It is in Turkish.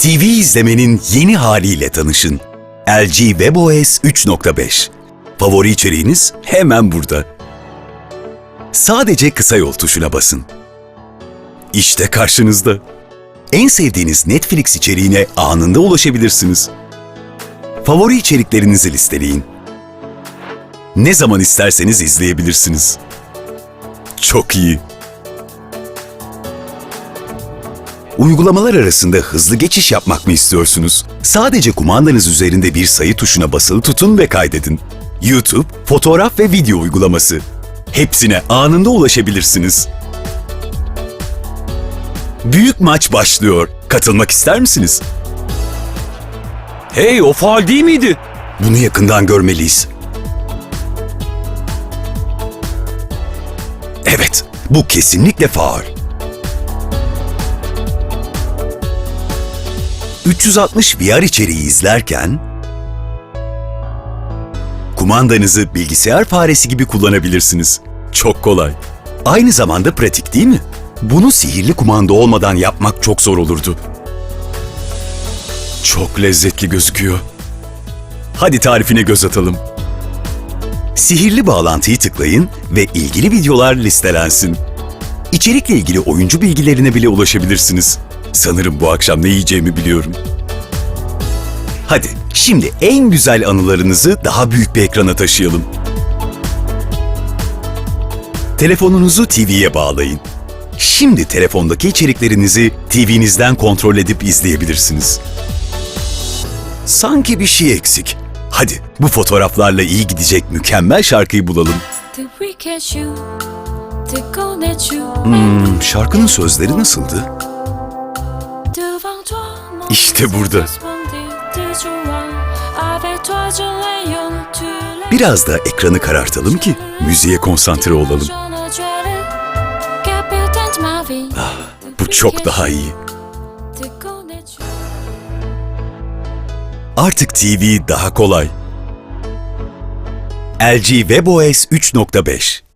TV izlemenin yeni haliyle tanışın. LG WebOS 3.5. Favori içeriğiniz hemen burada. Sadece kısa yol tuşuna basın. İşte karşınızda. En sevdiğiniz Netflix içeriğine anında ulaşabilirsiniz. Favori içeriklerinizi listeleyin. Ne zaman isterseniz izleyebilirsiniz. Çok iyi. Uygulamalar arasında hızlı geçiş yapmak mı istiyorsunuz? Sadece kumandanız üzerinde bir sayı tuşuna basılı tutun ve kaydedin. YouTube, fotoğraf ve video uygulaması. Hepsine anında ulaşabilirsiniz. Büyük maç başlıyor. Katılmak ister misiniz? Hey o faal değil miydi? Bunu yakından görmeliyiz. Evet, bu kesinlikle faul. 360 VR içeriği izlerken kumandanızı bilgisayar faresi gibi kullanabilirsiniz. Çok kolay. Aynı zamanda pratik değil mi? Bunu sihirli kumanda olmadan yapmak çok zor olurdu. Çok lezzetli gözüküyor. Hadi tarifine göz atalım. Sihirli bağlantıyı tıklayın ve ilgili videolar listelensin. İçerikle ilgili oyuncu bilgilerine bile ulaşabilirsiniz. Sanırım bu akşam ne yiyeceğimi biliyorum. Hadi şimdi en güzel anılarınızı daha büyük bir ekrana taşıyalım. Telefonunuzu TV'ye bağlayın. Şimdi telefondaki içeriklerinizi TV'nizden kontrol edip izleyebilirsiniz. Sanki bir şey eksik. Hadi bu fotoğraflarla iyi gidecek mükemmel şarkıyı bulalım. Hmm, şarkının sözleri nasıldı? Tu l'es. Biraz da ekranı karartalım ki müziğe konsantre olalım. Bu çok daha iyi. Artık TV daha kolay. LG WebOS 3.5